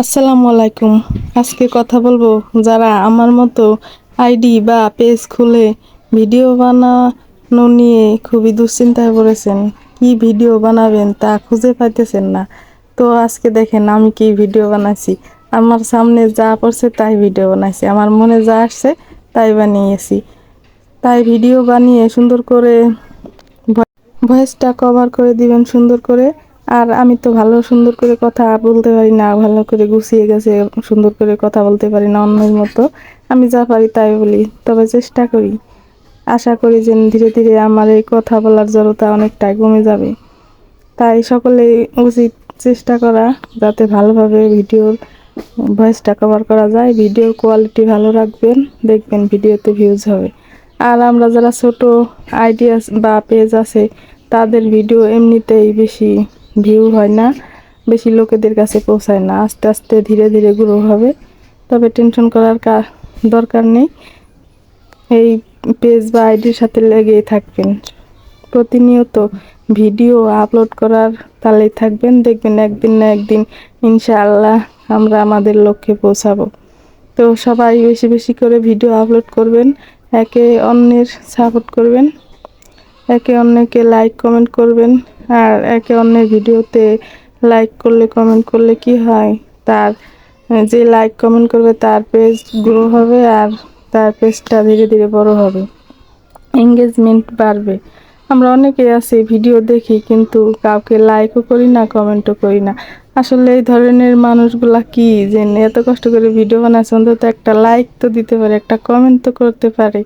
আসসালামু আলাইকুম। আজকে কথা বলব যারা আমার মতো আইডি বা পেজ খুলে ভিডিও বানানো নিয়ে খুবই দুশ্চিন্তায় পড়েছেন। কি ভিডিও বানাবেন তা খুঁজে পাইতেছেন না। তো আজকে দেখেন আমি কি ভিডিও বানাইছি। আমার সামনে যা পড়ছে তাই ভিডিও বানাইছি। আমার মনে যা আসছে তাই বানিয়েছি। তাই ভিডিও বানিয়ে সুন্দর করে ভয়েসটা কভার করে দিবেন সুন্দর করে। আর আমি তো ভালো সুন্দর করে কথা বলতে পারি না, ভালো করে গুছিয়ে গেছে সুন্দর করে কথা বলতে পারি না অন্যের মতো। আমি যা পারি তাই বলি, তবে চেষ্টা করি। আশা করি যে ধীরে ধীরে আমার এই কথা বলার জড়তা অনেকটাই কমে যাবে। তাই সকলেই উচিত চেষ্টা করা, যাতে ভালোভাবে ভিডিওর ভয়েসটা কভার করা যায়। ভিডিওর কোয়ালিটি ভালো রাখবেন, দেখবেন ভিডিওতে ভিউজ হবে। আর আমরা যারা ছোট আইডিয়া বা পেজ আছে, তাদের ভিডিও এমনিতেই বেশি ভিউ হয় না, বেশি লোকেদের কাছে পৌঁছায় না। আস্তে আস্তে ধীরে ধীরে গ্রো হবে। তবে টেনশন করার দরকার নেই। এই পেজ বা আইডির সাথে লেগেই থাকবেন। প্রতিনিয়ত ভিডিও আপলোড করার তালেই থাকবেন। দেখবেন একদিন না একদিন ইনশাআল্লাহ আমরা আমাদের লক্ষ্যে পৌঁছাবো। তো সবাই বেশি বেশি করে ভিডিও আপলোড করবেন। একে অন্যের সাপোর্ট করবেন। একে অন্যকে লাইক কমেন্ট করবেন। আর একে অন্যের ভিডিওতে লাইক করলে কমেন্ট করলে কি হয়? তার, যে লাইক কমেন্ট করবে তার পেজ গ্রো হবে আর তার পেজটা ধীরে ধীরে বড় হবে। এঙ্গেজমেন্ট বাড়বে। আমরা অনেকে আছি, ভিডিও দেখি, কিন্তু কাউকে লাইকও করি না কমেন্টও করি না। আসলে এই ধরনের মানুষগুলা কি যে এত কষ্ট করে ভিডিও বানাচ্ছে অন্তত একটা লাইক তো দিতে পারে, একটা কমেন্ট তো করতে পারে।